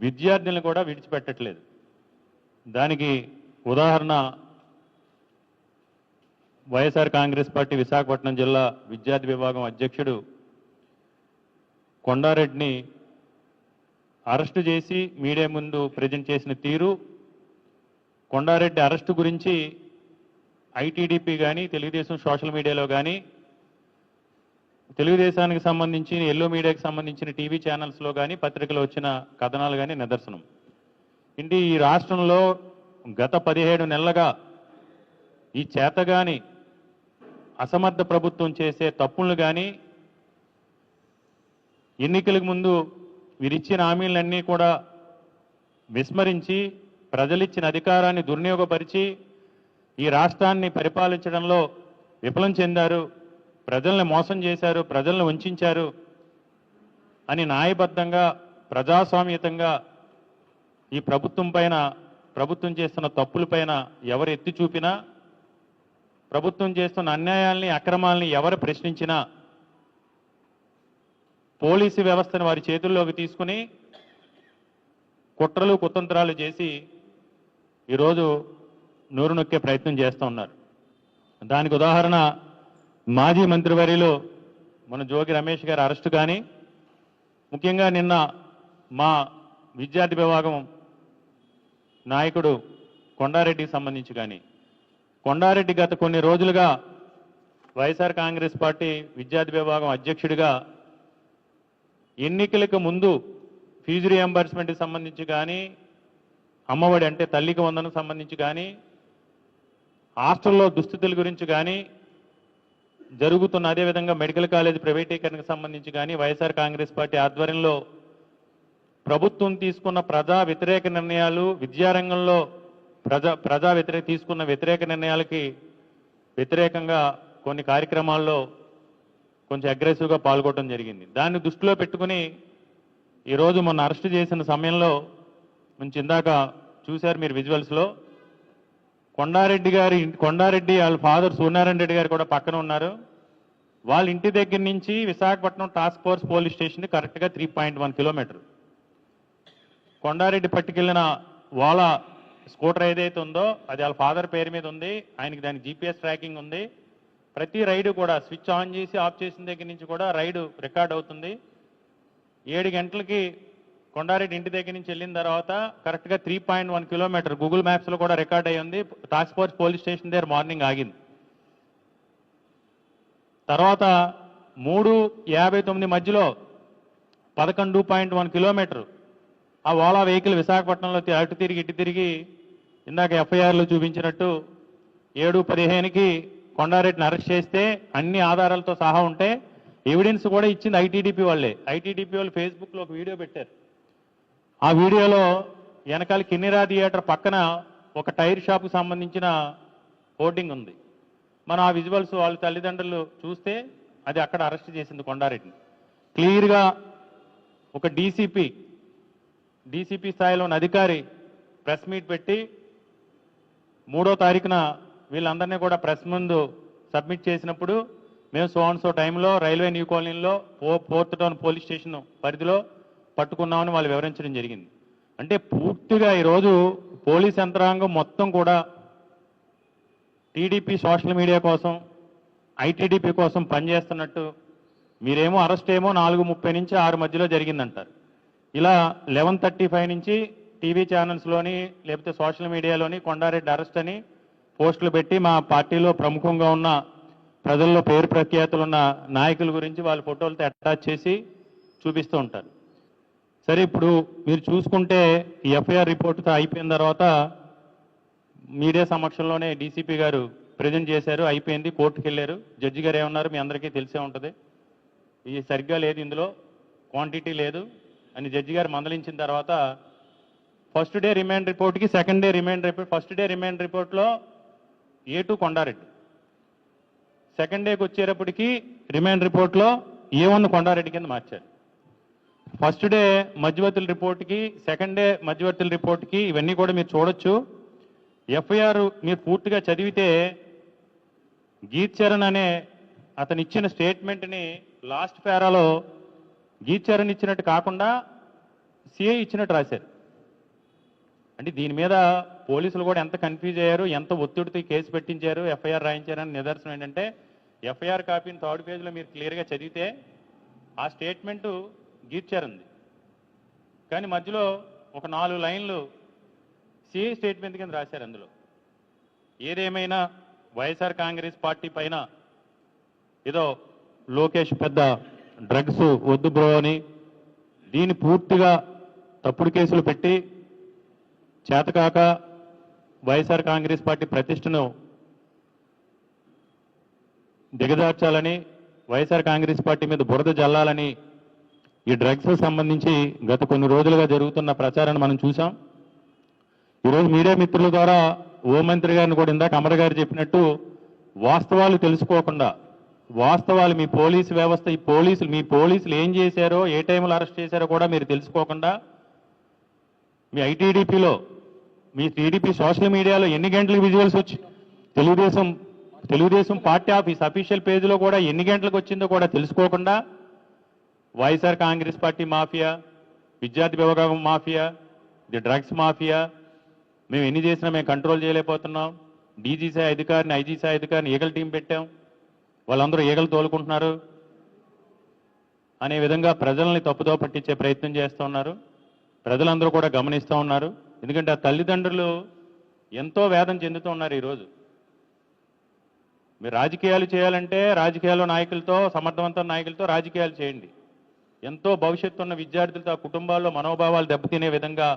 విద్యార్థులను కూడా విడిచిపెట్టట్లేదు. దానికి ఉదాహరణ వైఎస్ఆర్ కాంగ్రెస్ పార్టీ విశాఖపట్నం జిల్లా విద్యార్థి విభాగం అధ్యక్షుడు కొండారెడ్డిని అరెస్టు చేసి మీడియా ముందు ప్రజెంట్ చేసిన తీరు కొండారెడ్డి అరెస్టు గురించి ఐటీడీపీ కానీ తెలుగుదేశం సోషల్ మీడియాలో కానీ తెలుగుదేశానికి సంబంధించి ఎల్లో మీడియాకి సంబంధించిన టీవీ ఛానల్స్లో కానీ పత్రికలు వచ్చిన కథనాలు కానీ నిదర్శనం. ఇంటి ఈ రాష్ట్రంలో గత పదిహేడు నెలలుగా ఈ చేతగాని అసమర్థ ప్రభుత్వం చేసే తప్పులను కానీ ఎన్నికలకు ముందు వీరిచ్చిన హామీలన్నీ కూడా విస్మరించి ప్రజలిచ్చిన అధికారాన్ని దుర్వినియోగపరిచి ఈ రాష్ట్రాన్ని పరిపాలించడంలో విఫలం చెందారు ప్రజల్ని మోసం చేశారు ప్రజల్ని వంచారు అని న్యాయబద్ధంగా ప్రజాస్వామ్యతంగా ఈ ప్రభుత్వం పైన ప్రభుత్వం చేస్తున్న తప్పులపైన ఎవరు ఎత్తి చూపినా ప్రభుత్వం చేస్తున్న అన్యాయాల్ని అక్రమాల్ని ఎవరు ప్రశ్నించినా పోలీసు వ్యవస్థను వారి చేతుల్లోకి తీసుకుని కుట్రలు కుతంత్రాలు చేసి ఈరోజు నూరు నొక్కే ప్రయత్నం చేస్తూ ఉన్నారు. దానికి ఉదాహరణ మాజీ మంత్రివర్యులు మన జోగి రమేష్ గారి అరెస్టు కానీ ముఖ్యంగా నిన్న మా విద్యార్థి విభాగం నాయకుడు కొండారెడ్డికి సంబంధించి కానీ కొండారెడ్డి గత కొన్ని రోజులుగా వైఎస్ఆర్ కాంగ్రెస్ పార్టీ విద్యార్థి విభాగం అధ్యక్షుడిగా ఎన్నికలకు ముందు ఫీజు రియంబర్స్మెంట్కి సంబంధించి కానీ అమ్మఒడి అంటే తల్లికి వందనకు సంబంధించి కానీ హాస్టల్లో దుస్థితుల గురించి కానీ జరుగుతున్న అదేవిధంగా మెడికల్ కాలేజ్ ప్రైవేటీకరణకు సంబంధించి కానీ వైఎస్ఆర్ కాంగ్రెస్ పార్టీ ఆధ్వర్యంలో ప్రభుత్వం తీసుకున్న ప్రజా వ్యతిరేక నిర్ణయాలు విద్యారంగంలో ప్రజా ప్రజా వ్యతిరేక తీసుకున్న వ్యతిరేక నిర్ణయాలకి వ్యతిరేకంగా కొన్ని కార్యక్రమాల్లో కొంచెం అగ్రెసివ్గా పాల్గొనడం జరిగింది. దాన్ని దృష్టిలో పెట్టుకుని ఈరోజు మొన్న అరెస్ట్ చేసిన సమయంలో నుంచి ఇందాక చూశారు మీరు విజువల్స్లో కొండారెడ్డి గారి కొండారెడ్డి వాళ్ళ ఫాదర్ సూర్యారాయణ రెడ్డి గారు కూడా పక్కన ఉన్నారు. వాళ్ళ ఇంటి దగ్గర నుంచి Visakhapatnam task force police station కరెక్ట్గా three point one kilometre. Kondareddy పట్టుకెళ్ళిన వాళ్ళ స్కూటర్ ఏదైతే ఉందో అది వాళ్ళ ఫాదర్ పేరు మీద ఉంది. ఆయనకి దానికి జీపీఎస్ ట్రాకింగ్ ఉంది. ప్రతి రైడు కూడా స్విచ్ ఆన్ చేసి ఆఫ్ చేసిన దగ్గర నుంచి కూడా రైడు రికార్డ్ అవుతుంది. ఏడు గంటలకి కొండారెడ్డి ఇంటి దగ్గర నుంచి వెళ్ళిన తర్వాత కరెక్ట్గా three point one kilometre Google మ్యాప్స్లో కూడా రికార్డ్ అయ్యి ఉంది. టాస్క్ ఫోర్స్ పోలీస్ స్టేషన్ దగ్గర మార్నింగ్ ఆగింది. తర్వాత మూడు యాభై తొమ్మిది మధ్యలో పదకొండు పాయింట్ వన్ కిలోమీటర్ ఆ ఓలా వెహికల్ విశాఖపట్నంలో అటు తిరిగి ఇటు తిరిగి ఇందాక ఎఫ్ఐఆర్లో చూపించినట్టు ఏడు పదిహేనుకి కొండారెడ్డిని అరెస్ట్ చేస్తే అన్ని ఆధారాలతో సహా ఉంటే ఎవిడెన్స్ కూడా ఇచ్చింది ఐటీడీపీ వాళ్ళే. ఐటీడీపీ వాళ్ళు ఫేస్బుక్లో ఒక వీడియో పెట్టారు. ఆ వీడియోలో వెనకాల కిన్నెరా థియేటర్ పక్కన ఒక టైర్ షాప్కి సంబంధించిన హోర్డింగ్ ఉంది. మనం ఆ విజువల్స్ వాళ్ళ తల్లిదండ్రులు చూస్తే అది అక్కడ అరెస్ట్ చేసింది కొండారెడ్డిని. క్లియర్గా ఒక డీసీపీ డీసీపీ స్థాయిలో ఉన్న అధికారి ప్రెస్ మీట్ పెట్టి మూడో తారీఖున వీళ్ళందరినీ కూడా ప్రెస్ ముందు సబ్మిట్ చేసినప్పుడు మేము సో అండ్ సో టైంలో రైల్వే న్యూ కాలనీలో పో ఫోర్త్ టౌన్ పోలీస్ స్టేషన్ పరిధిలో పట్టుకున్నామని వాళ్ళు వివరించడం జరిగింది. అంటే పూర్తిగా ఈరోజు పోలీస్ యంత్రాంగం మొత్తం కూడా టీడీపీ సోషల్ మీడియా కోసం ఐటీడీపీ కోసం పనిచేస్తున్నట్టు మీరేమో అరెస్ట్ ఏమో నాలుగు ముప్పై నుంచి ఆరు మధ్యలో జరిగిందంటారు. ఇలా లెవెన్ థర్టీ ఫైవ్ నుంచి టీవీ ఛానల్స్లోని లేకపోతే సోషల్ మీడియాలోని కొండారెడ్డి అరెస్ట్ అని పోస్టులు పెట్టి మా పార్టీలో ప్రముఖంగా ఉన్న ప్రజల్లో పేరు ప్రఖ్యాతులు ఉన్న నాయకుల గురించి వాళ్ళ ఫోటోలతో అటాచ్ చేసి చూపిస్తూ ఉంటారు. సరే ఇప్పుడు మీరు చూసుకుంటే ఈ ఎఫ్ఐఆర్ రిపోర్ట్తో అయిపోయిన తర్వాత మీడియా సమక్షంలోనే డీసీపీ గారు ప్రజెంట్ చేశారు అయిపోయింది కోర్టుకు వెళ్ళారు. జడ్జి గారు ఏమన్నారు? మీ అందరికీ తెలిసే ఉంటుంది. ఇది సరిగ్గా లేదు ఇందులో క్వాంటిటీ లేదు అని జడ్జి గారు మందలించిన తర్వాత first day remand రిపోర్ట్కి second day remand report first day remand రిపోర్ట్లో ఏ టూ కొండారెడ్డి. సెకండ్ డేకి వచ్చేటప్పటికి రిమాండ్ రిపోర్ట్లో ఏ వన్ కొండారెడ్డి కింద మార్చారు. ఫస్ట్ డే మధ్యవర్తుల రిపోర్ట్కి సెకండ్ డే మధ్యవర్తుల రిపోర్ట్కి ఇవన్నీ కూడా మీరు చూడొచ్చు. ఎఫ్ఐఆర్ మీరు పూర్తిగా చదివితే గీత్ చరణ్ అనే అతను ఇచ్చిన స్టేట్మెంట్ని లాస్ట్ పేరాలో గీత్ చరణ్ ఇచ్చినట్టు కాకుండా సిఐ ఇచ్చినట్టు రాశారు. అంటే దీని మీద పోలీసులు కూడా ఎంత కన్ఫ్యూజ్ అయ్యారు ఎంత ఒత్తిడితో కేసు పెట్టించారు ఎఫ్ఐఆర్ రాయించారని నిదర్శనం ఏంటంటే ఎఫ్ఐఆర్ కాపీని థర్డ్ పేజ్లో మీరు క్లియర్గా చదివితే ఆ స్టేట్మెంటు గీర్చారంది. కానీ మధ్యలో ఒక నాలుగు లైన్లు సిఐ స్టేట్మెంట్ కింద రాశారు అందులో. ఏదేమైనా వైఎస్ఆర్ కాంగ్రెస్ పార్టీ పైన ఏదో లోకేష్ పెద్ద డ్రగ్స్ వద్దు బ్రో అని దీన్ని పూర్తిగా తప్పుడు కేసులు పెట్టి చేతకాక వైఎస్ఆర్ కాంగ్రెస్ పార్టీ ప్రతిష్టను దిగజార్చాలని వైఎస్ఆర్ కాంగ్రెస్ పార్టీ మీద బురద జల్లాలని ఈ డ్రగ్స్ సంబంధించి గత కొన్ని రోజులుగా జరుగుతున్న ప్రచారాన్ని మనం చూసాం ఈరోజు మీడియా మిత్రుల ద్వారా హోంమంత్రి గారిని కూడా ఇందాక అమర గారు చెప్పినట్టు వాస్తవాలు తెలుసుకోకుండా వాస్తవాలు మీ పోలీసు వ్యవస్థ ఈ పోలీసులు మీ పోలీసులు ఏం చేశారో ఏ టైంలో అరెస్ట్ చేశారో కూడా మీరు తెలుసుకోకుండా మీ ఐటీడీపీలో మీ టీడీపీ సోషల్ మీడియాలో ఎన్ని గంటలకు విజువల్స్ వచ్చి Telugu Desam Telugu Desam party office official పేజీలో కూడా ఎన్ని గంటలకు వచ్చిందో కూడా తెలుసుకోకుండా వైఎస్ఆర్ కాంగ్రెస్ పార్టీ మాఫియా విద్యార్థి విభాగం మాఫియా ది డ్రగ్స్ మాఫియా. మేము ఎన్ని చేసినా మేము కంట్రోల్ చేయలేకపోతున్నాం. డీజీసీ అధికారిని ఐజీసీ అధికారిని ఈగల టీం పెట్టాం. వాళ్ళందరూ ఈగలు తోలుకుంటున్నారు. అనే విధంగా ప్రజల్ని తప్పుదో పట్టించే ప్రయత్నం చేస్తూ ఉన్నారు. ప్రజలందరూ కూడా గమనిస్తూ ఉన్నారు. ఎందుకంటే ఆ తల్లిదండ్రులు ఎంతో వేదన చెందుతూ ఉన్నారు ఈరోజు. మీరు రాజకీయాలు చేయాలంటే రాజకీయాల్లో నాయకులతో సమర్థవంతమైన నాయకులతో రాజకీయాలు చేయండి. ఎంతో భవిష్యత్తు ఉన్న విద్యార్థులతో ఆ కుటుంబాల్లో మనోభావాలు దెబ్బతినే విధంగా